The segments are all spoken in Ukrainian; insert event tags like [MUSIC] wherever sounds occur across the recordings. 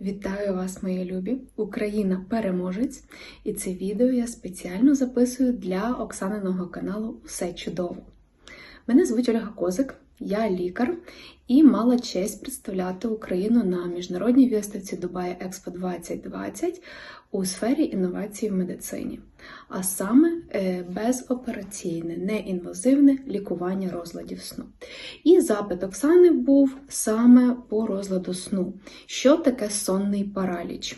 Вітаю вас, мої любі! Україна переможець! І це відео я спеціально записую для Оксаниного каналу Усе чудово. Мене звуть Ольга Козик, я лікар і мала честь представляти Україну на міжнародній виставці Дубай Експо 2020 у сфері інновацій в медицині, а саме е, безопераційне, неінвазивне лікування розладів сну. І запит Оксани був саме по розладу сну. Що таке сонний параліч?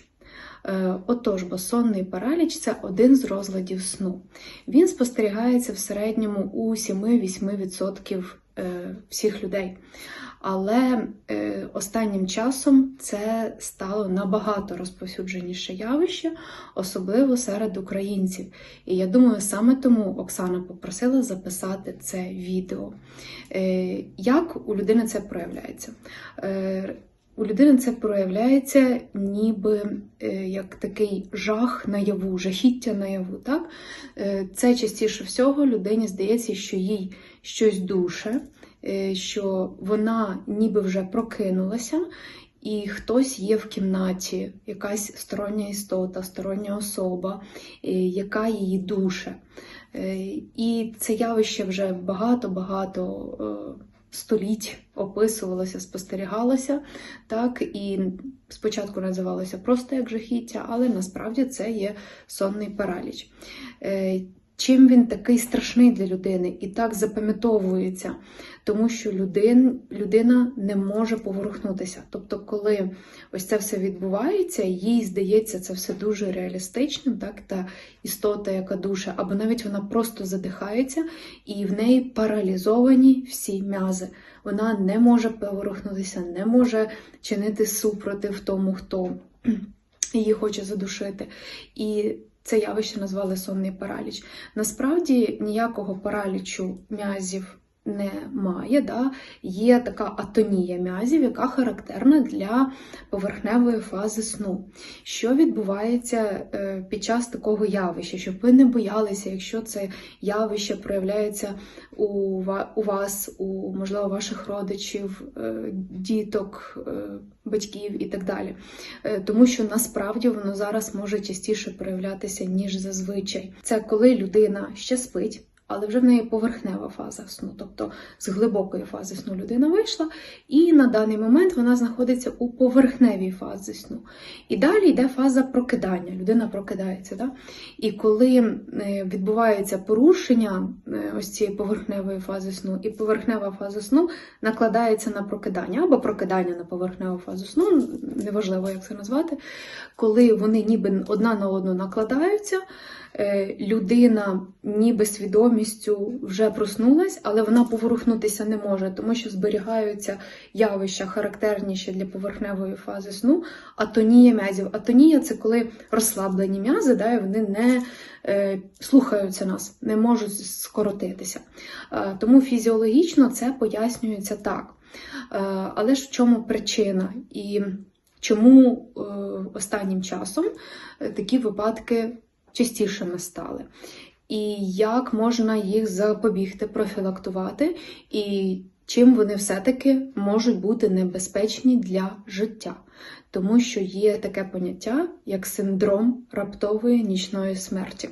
Е, Отож, бо сонний параліч це один з розладів сну. Він спостерігається в середньому у 7-8% е, всіх людей. Але е, останнім часом це стало набагато розповсюдженіше явище, особливо серед українців. І я думаю, саме тому Оксана попросила записати це відео. Е, як у людини це проявляється? У людини це проявляється ніби е, як такий жах наяву, жахіття наяву. Так? Е, Це частіше всього людині здається, що їй щось душе, е, що вона ніби вже прокинулася, і хтось є в кімнаті, якась стороння істота, стороння особа, яка її душе. І це явище вже багато-багато. Е, Століть описувалося, спостерігалося, так і спочатку називалося просто як жахіття, але насправді це є сонний параліч. Чим він такий страшний для людини і так запам'ятовується, тому що людин, людина не може поворухнутися. Тобто, коли ось це все відбувається, їй здається це все дуже реалістичним, так та істота, яка душа, або навіть вона просто задихається, і в неї паралізовані всі м'язи. Вона не може поворухнутися, не може чинити супротив тому, хто її хоче задушити. І це явище назвали сонний параліч. Насправді ніякого паралічу м'язів немає. Да? Є така атонія м'язів, яка характерна для поверхневої фази сну. Що відбувається е, під час такого явища? Щоб ви не боялися, якщо це явище проявляється у вас, у можливо, ваших родичів, е, діток, е, батьків і так далі. Тому що насправді воно зараз може частіше проявлятися, ніж зазвичай. Це коли людина ще спить. Але вже в неї поверхнева фаза сну, тобто з глибокої фази сну людина вийшла, і на даний момент вона знаходиться у поверхневій фазі сну. І далі йде фаза прокидання. Людина прокидається. Да? І коли е, відбувається порушення е, ось цієї поверхневої фази сну, і поверхнева фаза сну накладається на прокидання, або прокидання на поверхневу фазу сну, неважливо, як це назвати, коли вони ніби одна на одну накладаються. е, Людина ніби свідомістю вже проснулась, але вона поворухнутися не може, тому що зберігаються явища характерніші для поверхневої фази сну, атонія м'язів. Атонія це коли розслаблені м'язи, да, і вони не е, слухаються нас, не можуть скоротитися. Е, тому фізіологічно це пояснюється так. Е, але ж в чому причина? І чому е, останнім часом е, такі випадки частішими стали? І як можна їх запобігти, профілактувати, і чим вони все-таки можуть бути небезпечні для життя? Тому що є таке поняття, як синдром раптової нічної смерті.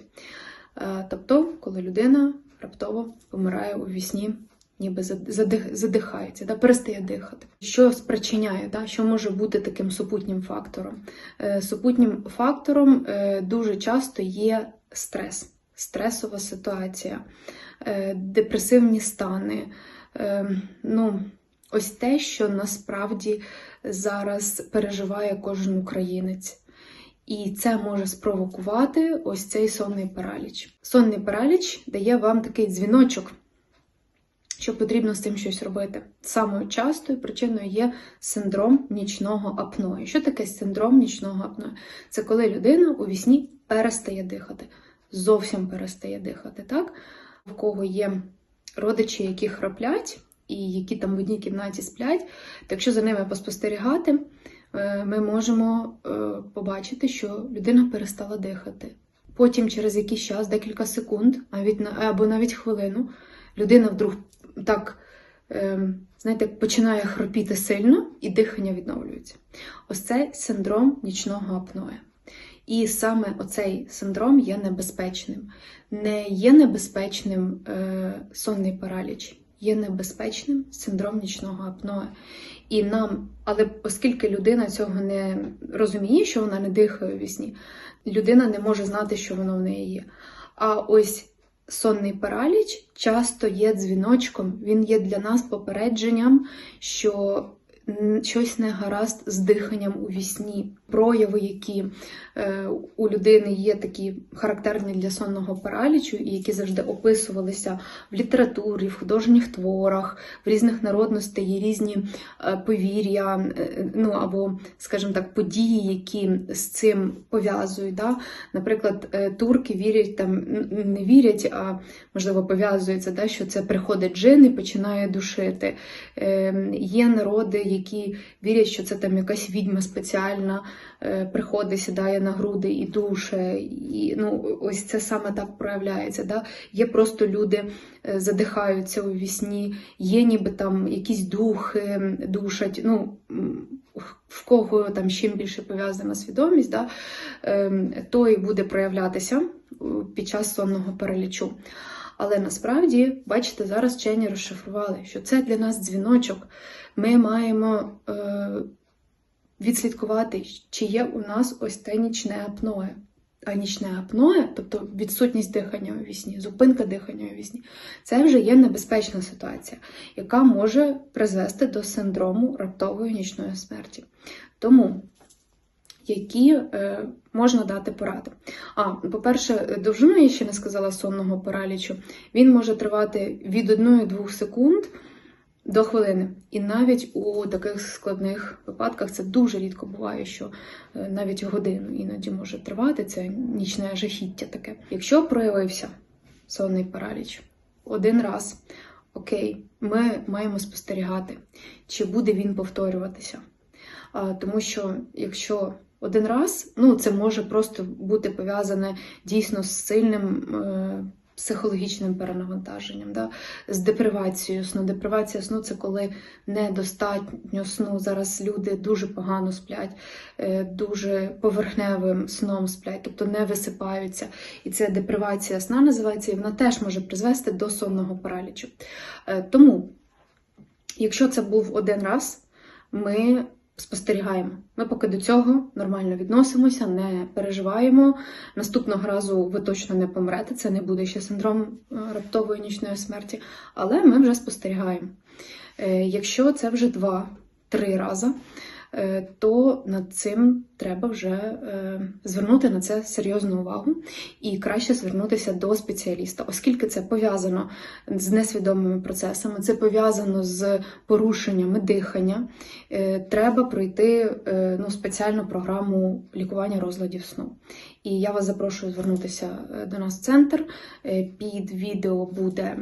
Е, Тобто, коли людина раптово помирає у вісні, ніби зад- задихається, да, перестає дихати. Що спричиняє, да, що може бути таким супутнім фактором? Е, Супутнім фактором е, дуже часто є стрес, стресова ситуація, е, депресивні стани. Е, Ну, ось те, що насправді зараз переживає кожен українець. І це може спровокувати ось цей сонний параліч. Сонний параліч дає вам такий дзвіночок, що потрібно з цим щось робити. Самою частою причиною є синдром нічного апної. Що таке синдром нічного апної? Це коли людина у вісні перестає дихати, зовсім перестає дихати. Так? В кого є родичі, які храплять, і які там в одній кімнаті сплять, то якщо за ними поспостерігати, е, ми можемо е, побачити, що людина перестала дихати. Потім, через якийсь час, декілька секунд, навіть на- або навіть хвилину, людина вдруг так ем, знаєте, починає хропіти сильно і дихання відновлюється. Ось це синдром нічного апноя. І саме оцей синдром є небезпечним. Не є небезпечним е, сонний параліч, є небезпечним синдром нічного апноя. І нам, але оскільки людина цього не розуміє, що вона не дихає у вісні, людина не може знати, що воно в неї є. А ось сонний параліч часто є дзвіночком, він є для нас попередженням, що щось не гаразд з диханням у вісні. Прояви, які е, у людини є такі характерні для сонного паралічу, і які завжди описувалися в літературі, в художніх творах, в різних народностей різні е, повір'я, е, ну або, скажімо так, події, які з цим пов'язують. Да? Наприклад, е, турки вірять там, не вірять, а можливо пов'язуються, да, що це приходить джин і починає душити. Е, Є народи, які вірять, що це там якась відьма спеціальна е, приходить, сідає на груди і душе. І, ну, ось це саме так проявляється. Да? Є просто люди е, задихаються у вісні, є ніби там якісь духи душать. Ну, в кого там чим більше пов'язана свідомість, да, ем, той буде проявлятися е, під час сонного перелічу. Але насправді, бачите, зараз вчені розшифрували, що це для нас дзвіночок. Ми маємо е, відслідкувати, чи є у нас ось те нічне апноє. Нічне апноє, тобто відсутність дихання у вісні, зупинка дихання у вісні, це вже є небезпечна ситуація, яка може призвести до синдрому раптової нічної смерті. Тому які е, можна дати поради. А, по-перше, довжину я ще не сказала сонного паралічу. Він може тривати від 1-2 секунд до хвилини. І навіть у таких складних випадках це дуже рідко буває, що е, навіть годину іноді може тривати це нічне жахіття таке. Якщо проявився сонний параліч один раз, окей, ми маємо спостерігати, чи буде він повторюватися. А, Тому що якщо один раз, ну це може просто бути пов'язане дійсно з сильним е, психологічним перенавантаженням, да? з депривацією сну. Депривація сну це коли недостатньо сну. Зараз люди дуже погано сплять, е, дуже поверхневим сном сплять, тобто не висипаються. І це депривація сна називається, і вона теж може призвести до сонного паралічу. Е, Тому, якщо це був один раз, ми спостерігаємо. Ми поки до цього нормально відносимося, не переживаємо. Наступного разу ви точно не помрете, це не буде ще синдром е, раптової нічної смерті, але ми вже спостерігаємо. Е, Якщо це вже два-три рази, то над цим треба вже е, звернути на це серйозну увагу і краще звернутися до спеціаліста, оскільки це пов'язано з несвідомими процесами, це пов'язано з порушеннями дихання. Е, Треба пройти е, ну, спеціальну програму лікування розладів сну. І я вас запрошую звернутися е, до нас в центр. Е, Під відео буде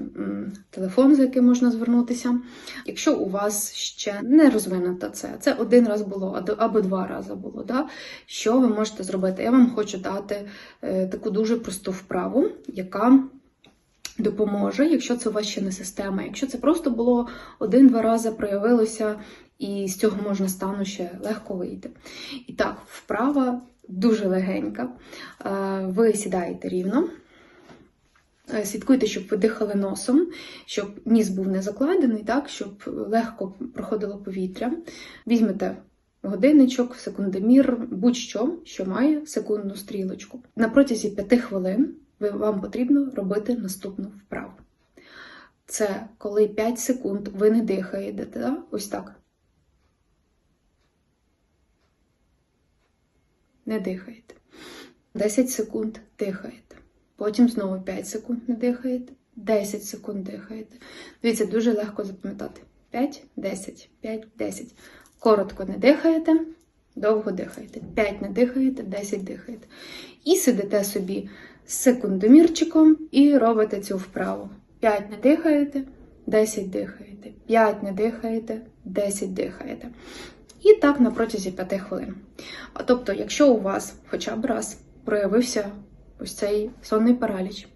телефон, за яким можна звернутися. Якщо у вас ще не розвинуто це, це один раз було або два рази було. Да? Що ви можете зробити? Я вам хочу дати е, таку дуже просту вправу, яка допоможе, якщо це у вас ще не система. Якщо це просто було один-два рази проявилося, і з цього можна стану ще легко вийти. І так, вправа дуже легенька. Е, Ви сідаєте рівно. Е, Слідкуйте, щоб ви дихали носом, щоб ніс був не закладений, так, щоб легко проходило повітря. Візьмете годинничок, секундомір, будь-що, що має секундну стрілочку. На протязі 5 хвилин вам потрібно робити наступну вправу. Це коли 5 секунд ви не дихаєте, да? ось так. Не дихаєте. 10 секунд дихаєте. Потім знову 5 секунд не дихаєте, 10 секунд дихаєте. Дивіться, дуже легко запам'ятати. 5, 10, 5, 10. Коротко не дихаєте, довго дихаєте. 5 не дихаєте, 10 дихаєте. І сидите собі з секундомірчиком і робите цю вправу. 5 не дихаєте, 10 дихаєте. 5 не дихаєте, 10 дихаєте. І так на протязі 5 хвилин. Тобто, якщо у вас хоча б раз проявився ось цей сонний параліч,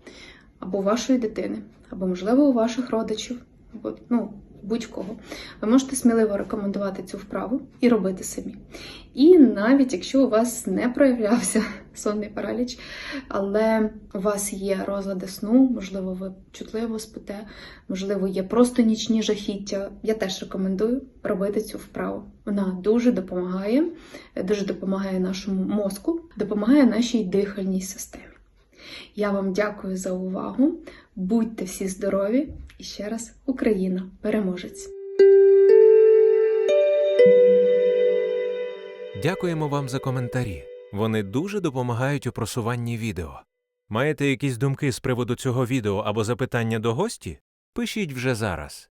або вашої дитини, або, можливо, у ваших родичів, або ну, будь-кого, ви можете сміливо рекомендувати цю вправу і робити самі. І навіть якщо у вас не проявлявся [LAUGHS] сонний параліч, але у вас є розлади сну, можливо, ви чутливо спите, можливо, є просто нічні жахіття. Я теж рекомендую робити цю вправу. Вона дуже допомагає, дуже допомагає нашому мозку, допомагає нашій дихальній системі. Я вам дякую за увагу. Будьте всі здорові і ще раз Україна переможець! Дякуємо вам за коментарі. Вони дуже допомагають у просуванні відео. Маєте якісь думки з приводу цього відео або запитання до гості? Пишіть вже зараз.